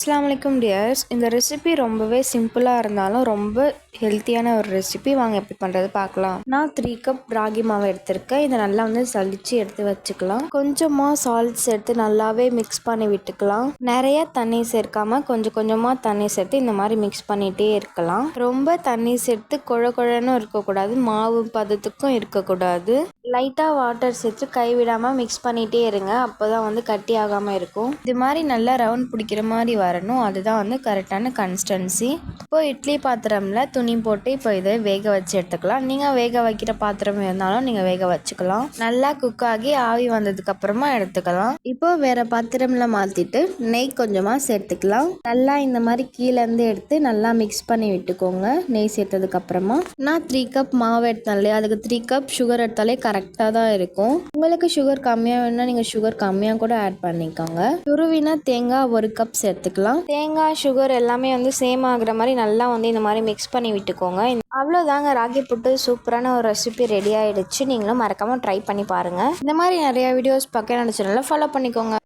அஸ்ஸலாமு அலைக்கும் டியர்ஸ். இந்த ரெசிபி ரொம்பவே சிம்பிளாக இருந்தாலும் ரொம்ப ஹெல்த்தியான ஒரு ரெசிபி. வாங்க எப்படி பண்ணுறது பார்க்கலாம். நான் த்ரீ கப் ராகி மாவு எடுத்திருக்கேன். இதை நல்லா வந்து சளிச்சு எடுத்து வச்சுக்கலாம். கொஞ்சமாக சால்ட்ஸ் எடுத்து நல்லாவே மிக்ஸ் பண்ணி விட்டுக்கலாம். நிறைய தண்ணி சேர்க்காம கொஞ்சம் கொஞ்சமாக தண்ணி சேர்த்து இந்த மாதிரி மிக்ஸ் பண்ணிகிட்டே இருக்கலாம். ரொம்ப தண்ணி சேர்த்து குழ குழன்னு இருக்கக்கூடாது. மாவு பதத்துக்கும் இருக்கக்கூடாது. லைட்டாக வாட்டர் சேர்த்து கைவிடாமல் மிக்ஸ் பண்ணிகிட்டே இருங்க. அப்போ தான் வந்து கட்டி ஆகாமல் இருக்கும். இது மாதிரி நல்லா ரவுண்ட் பிடிக்கிற மாதிரி வரணும். அதுதான் வந்து கரெக்டான கன்ஸ்டன்சி இப்போ இட்லி பாத்திரமில் துணி போட்டு இப்போ இதை வேக வச்சு எடுத்துக்கலாம். நீங்கள் வேக வைக்கிற பாத்திரம் இருந்தாலும் நீங்கள் வேக வச்சுக்கலாம். நல்லா குக் ஆகி ஆவி வந்ததுக்கு அப்புறமா எடுத்துக்கலாம். இப்போ வேற பாத்திரம்ல மாற்றிட்டு நெய் கொஞ்சமாக சேர்த்துக்கலாம். நல்லா இந்த மாதிரி கீழேருந்து எடுத்து நல்லா மிக்ஸ் பண்ணி விட்டுக்கோங்க. நெய் சேர்த்ததுக்கு அப்புறமா. நான் த்ரீ கப் மாவு எடுத்தேன் இல்லையா? அதுக்கு த்ரீ கப் சுகர் எடுத்தாலே கரெக்டாக தான் இருக்கும். உங்களுக்கு சுகர் கம்மியாக வேணும்னா நீங்கள் சுகர் கம்மியாக கூட ஆட் பண்ணிக்கோங்க. துருவினா தேங்காய் ஒரு கப் சேர்த்துக்கலாம். தேங்காய் சுகர் எல்லாமே வந்து சேம் ஆகுற மாதிரி நல்லா வந்து இந்த மாதிரி மிக்ஸ் பண்ணி விட்டுக்கோங்க. அவ்வளோதாங்க ராகி புட்டு சூப்பரான ஒரு ரெசிபி ரெடி ஆகிடுச்சு நீங்களும் மறக்காமல் ட்ரை பண்ணி பாருங்கள் இந்த மாதிரி நிறைய வீடியோஸ் பார்க்க நினச்சனால ஃபாலோ பண்ணிக்கோங்க.